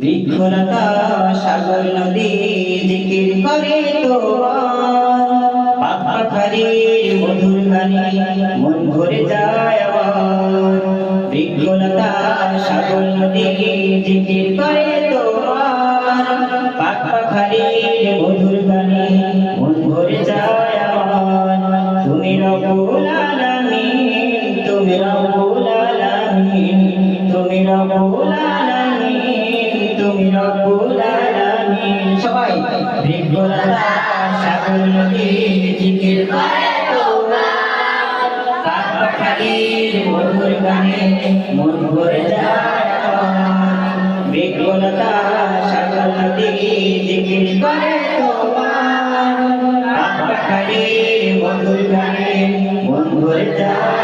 বৃক্ষলতা সাগর নদী জিকির করে তোমার। পাখালির মধুর গানে মন ভরে যায় আমার। বৃক্ষলতা সাগর নদী জিকির করে তোমার। পাখালির মধুর গানে মন ভরে যায় বৃক্ষলতা সাগর নদী জিকির করে তোমার। পাখালির মধুর গানে মন ভরে যায় বৃক্ষলতা সাগর নদী জিকির করে তোমার। পাখালির মধুর গানে মন ভরে যায়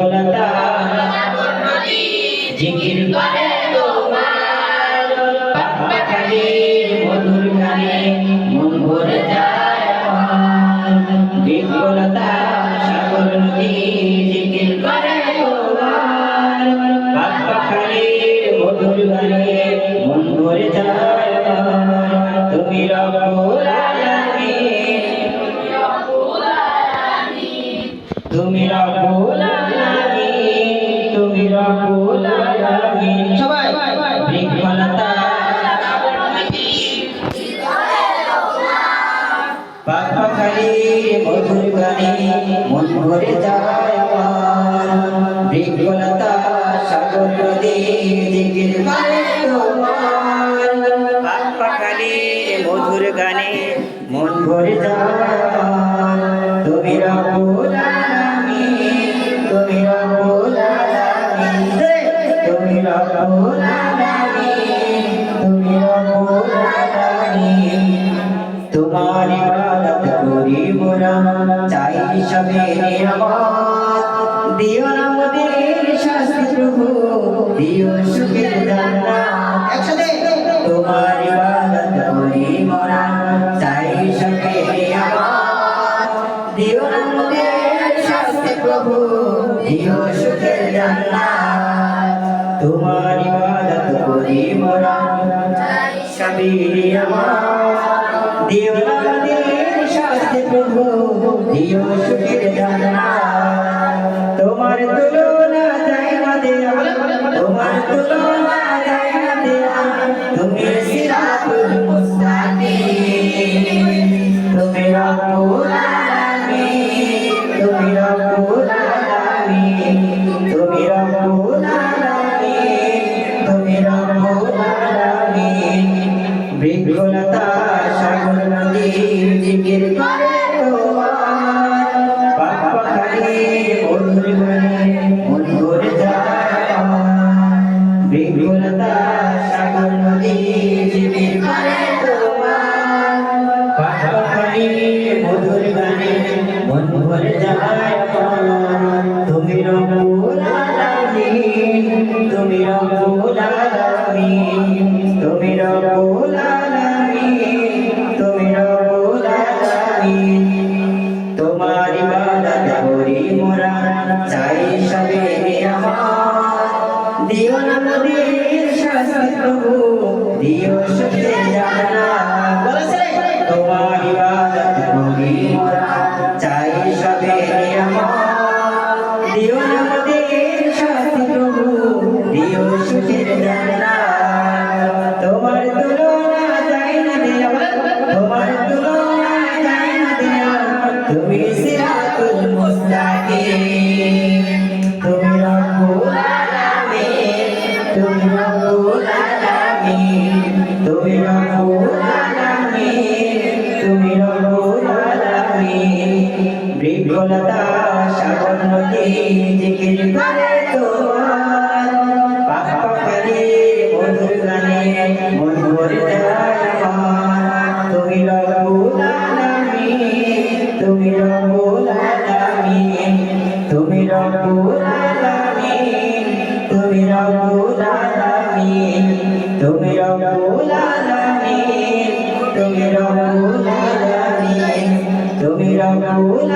বৃক্ষলতা জিকির করে। মন ভরে যায় আমার তুমি আলামিন তোমার ইবাদত করি মোরা চাই সবে দিও না মোদের শাস্তি প্রভু দিও সুখের জান্নাত। একসাথে। তোমার ইবাদত করি মোরা চাই সবে নিয়ামত দিও না মোদের শাস্তি প্রভু দিও সুখের জান্নাত। তোমার ইবাদত করি মোরা দিও সুখের জান্নাত তোমার তুলনা যাই না দেয়া, তোমার তুলনা যাই না দেয়া। তুমি সিরাতুল মুস্তাকিম, তুমি রব্বুল আলামিন, তুমি রব্বুল আলামিন, তুমি রব্বুল বাণী, মধুর বাণী মন ভরে যায় তুমি রঙ্গুল আলামিন তুমি রঙ্গুল আলামিন তুমি রঙ্গুল আলামিন তুমি রঙ্গুল আলামিন তোমার ইবাদত করি মোরা, চাই সবে দিও না প্রভু, দিও সত্যের বৃক্ষলতা সাগর নদী জিকির করে তোমার পাক পাখালি মধুর গানে আমার তুমি রব্বুল আলামিন তুমি রব্বুল আলামিন তুমি রব্বুল আলামিন তুমি রব্বুল আলামিন তুমি রব্বুল আলামিন তুমি রব্বুল আলামিন তুমি রব্বুল